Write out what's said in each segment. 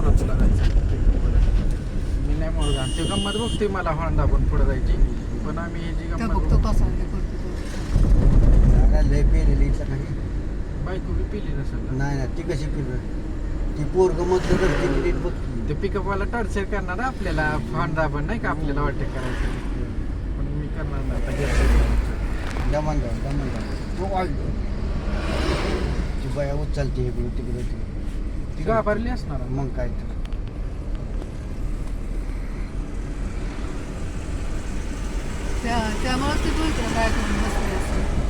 म्हणा तुला जायचं मी नाही मोरगा ते गंमत बघते मला होंडा पण पुढे जायची. पण आम्ही ह्याची त्या गंमत हे करतो नाही, लय पेलेली काही बायको बी पिली नसेल. नाही ना ती कशी पिल ती पोरग मधलं तर ती नीट बघ. की. ते पिकअपवाला टॉर्चर करणार आपल्याला? होंडा पण नाही का आपल्याला वाटते करायचं? पण मी करणार नाही. आता घ्यायचं. दमन जाऊ दमन जाऊ. तो ती बाया उचलते इकडून तिकडे. ती घाबरली असणार. मग काय तर. त्या त्यामुळेच ते तू इकडे काय करून बसले असं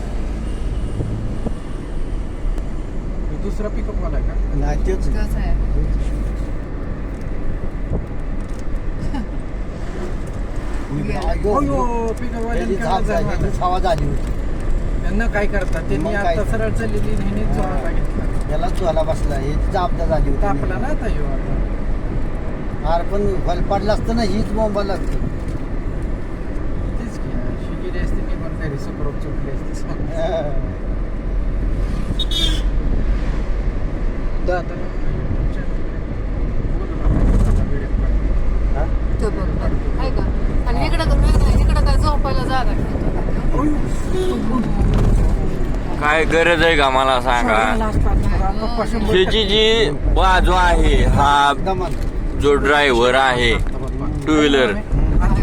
हे दुसरा पिकअपवाला आहे का? नाही तेच. आहे. अयो, काय झाली, झालं? होती. त्यांना काय करतात? त्यांनी मग काय आता. सरळ चाललेली ह्याने जोरात घेतला त्याला चुहाला बसला हे जापदा झाली होती तापला ना आता ह्यो आता. हार पण फल पडला असतं ना हीच बोंबा लागतं तेच की असते पण सुखरूप चुकली असते. दादा आणि इकडं तर वेगळं इकडं काय झोपायला जागा काय गरज आहे का मला सांगा? त्याची जी बाजू आहे. हा जो ड्रायव्हर आहे टू व्हीलर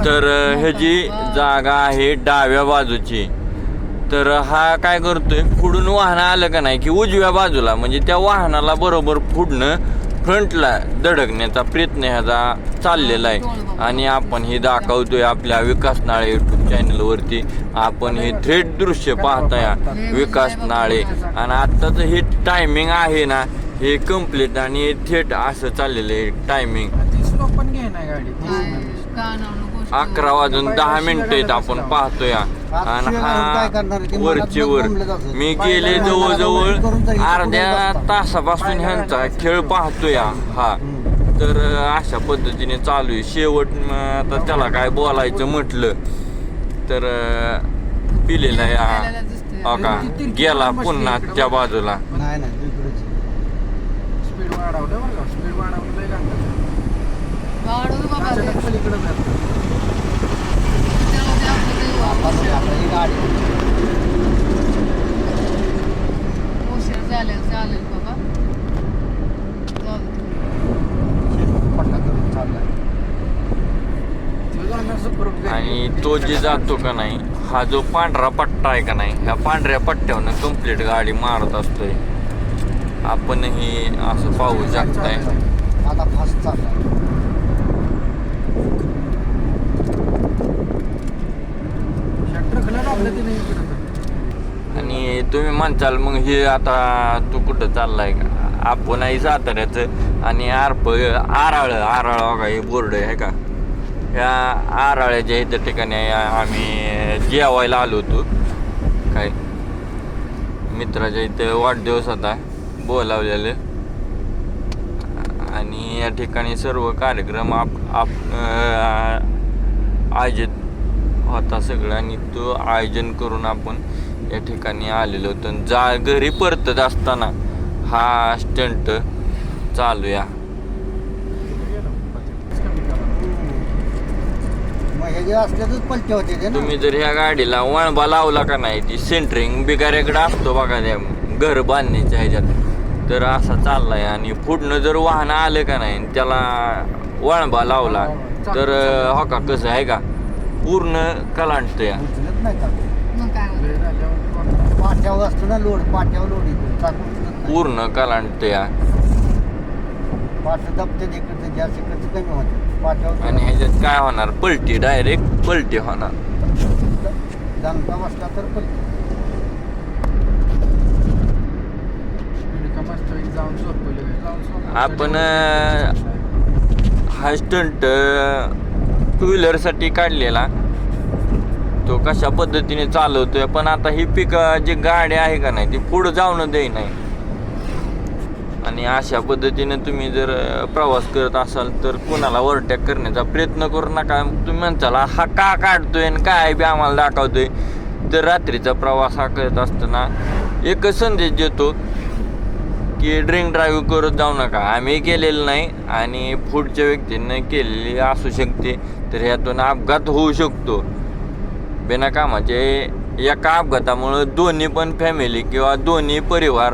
तर अ, ह्याची जागा आहे डाव्या बाजूची तर हा काय करतोय पुढून वाहन आलं का नाही की उजव्या बाजूला म्हणजे त्या वाहनाला बरोबर पुढणं फ्रंटला धडकण्याचा प्रयत्न ह्याचा चाललेला आहे. आणि आपण हे दाखवतोय आपल्या विकास नाळे युट्यूब चॅनलवरती आपण हे थेट दृश्य पाहताय विकास नाळे. आणि आत्ताचं हे टायमिंग आहे ना हे कंप्लीट आणि थेट असं चाललेलं आहे टायमिंग अकरा वाजून दहा मिनिटे आपण पाहतोय. आणि हा वरचे वर. मी गेले जवळजवळ अर्ध्या तासापासून ह्यांचा खेळ पाहतोय हा. तर अशा पद्धतीने चालू आहे. शेवट म, आता त्याला काय बोलायचं म्हटलं तर पिलेला या. हो का? गेला पुन्हा त्या बाजूला. स्पीड वाढवलं बघा स्पीड वाढवलं लय गांगाचं. वाढवू बाबा ते. अचानक पलीकडे जातं. त्याला ते आपलं ते आपण आता ही गाडी उशीर झालेला चालेल बाबा जाऊ दे. पट्टा करून चाललाय तो जाणार सुखरूप घरी. आणि तो जे जातो का नाही हा जो पांढरा पट्टा आहे का नाही ह्या पांढऱ्या पट्ट्यावरनं कंप्लीट गाडी मारत असतोय आपणही असं पाहू शकताय आता फास्ट चाललाय शटर खला लावलं ते नाही इकडं तर. म्हणचाल मग हे आता तू कुठं चाललाय का? आपण आहे साताऱ्याचं आणि आरप आराळ आराळ हो बघा हे बोर्ड आहे का? ह्या आराळ्याच्या इथं ठिकाणी आम्ही जेवायला आलो होतो. काय? मित्राच्या इथे वाढदिवस होता बोलावलेले. आणि या ठिकाणी सर्व कार्यक्रम आप आप आयोजित होता सगळं आणि तो आयोजन करून आपण या ठिकाणी आलेलो होतो. जा घरी परतत असताना हा स्टंट ते ना? तुम्ही जर ह्या गाडीला वळबा लावला का नाही ती सेंटरिंग बिगाऱ्याकडे असतो बघा त्या घर बांधण्याच्या ह्याच्यात. तर असा चाललाय आणि पुढनं जर वाहन आलं का नाही त्याला वळबा लावला तर हो का कसं आहे का? पूर्ण कलांटतोय उचलत पाट्यावर असतो ना लोड पाट्यावर लोड येतो. पूर्ण कलांटतोय पाट दबते इकडचं गॅस इकडचं कमी होते. पाट्यावर आणि ह्याच्यात काय होणार? पलटी डायरेक्ट पलटी होणार. बसला तर पलटी. आपण हा स्टंट टू व्हीलरसाठी काढलेला. तो कशा पद्धतीने चालवतोय पण आता ही पिक जी गाडी आहे का नाही ती पुढं जाऊन देई नाही आणि अशा पद्धतीने तुम्ही जर प्रवास करत असाल तर कोणाला ओव्हरटॅक करण्याचा प्रयत्न करू नका. तुम्ही म्हणताल हा का काढतोय आणि काय बी आम्हाला दाखवतोय? तर रात्रीचा प्रवास हा करत असताना एकच संदेश देतो की ड्रिंक ड्राईव्ह करत जाऊ नका. आम्ही केलेलं नाही आणि पुढच्या व्यक्तींनी केलेली असू शकते तर ह्यातून अपघात होऊ शकतो. बिना कामाचे एका अपघातामुळं दोन्ही पण फॅमिली किंवा दोन्ही परिवार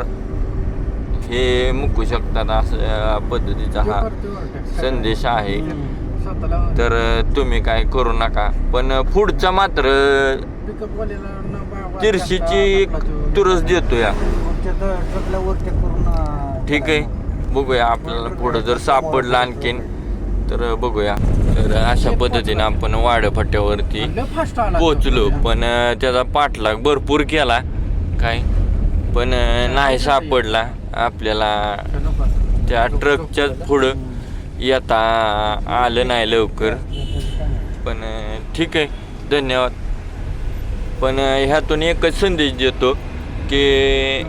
हे मुकू शकतात असं पद्धतीचा हा संदेश आहे. तर तुम्ही काय करू नका. पण पुढचा मात्र तिरशीची तुरस देतो या ठीक आहे. बघूया आपल्याला पुढं जर सापडलं आणखीन. तर बघूया. तर अशा पद्धतीने आपण वाडफट्ट्यावरती लय फास्ट आला तो. पोचलो पण त्याचा पाठलाग भरपूर केला. काय? पण नाही सापडला आपल्याला. त्या ट्रकच्या पुढं येता आलं नाही लवकर. पण ठीक आहे. धन्यवाद. पण ह्यातून एकच संदेश देतो की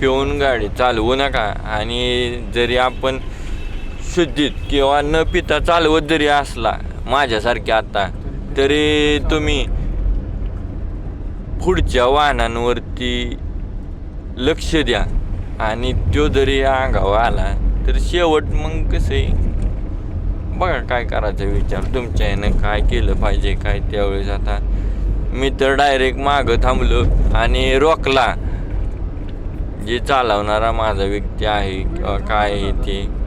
पिऊन गाडी चालवू नका. आणि जरी आपण शुद्धीत किंवा न पिता चालवत जरी असला माझ्यासारखे आता तरी तुम्ही पुढच्या वाहनांवरती लक्ष द्या. आणि तो जरी अंगावर आला तर शेवट मग कसं आहे? बघा काय करायचा विचार. तुमच्या यानं काय केलं पाहिजे काय त्यावेळेस आता? मी तर डायरेक्ट मागं थांबलो आणि रोखला. जे चालवणारा माझा व्यक्ती आहे किंवा काय आहे ते.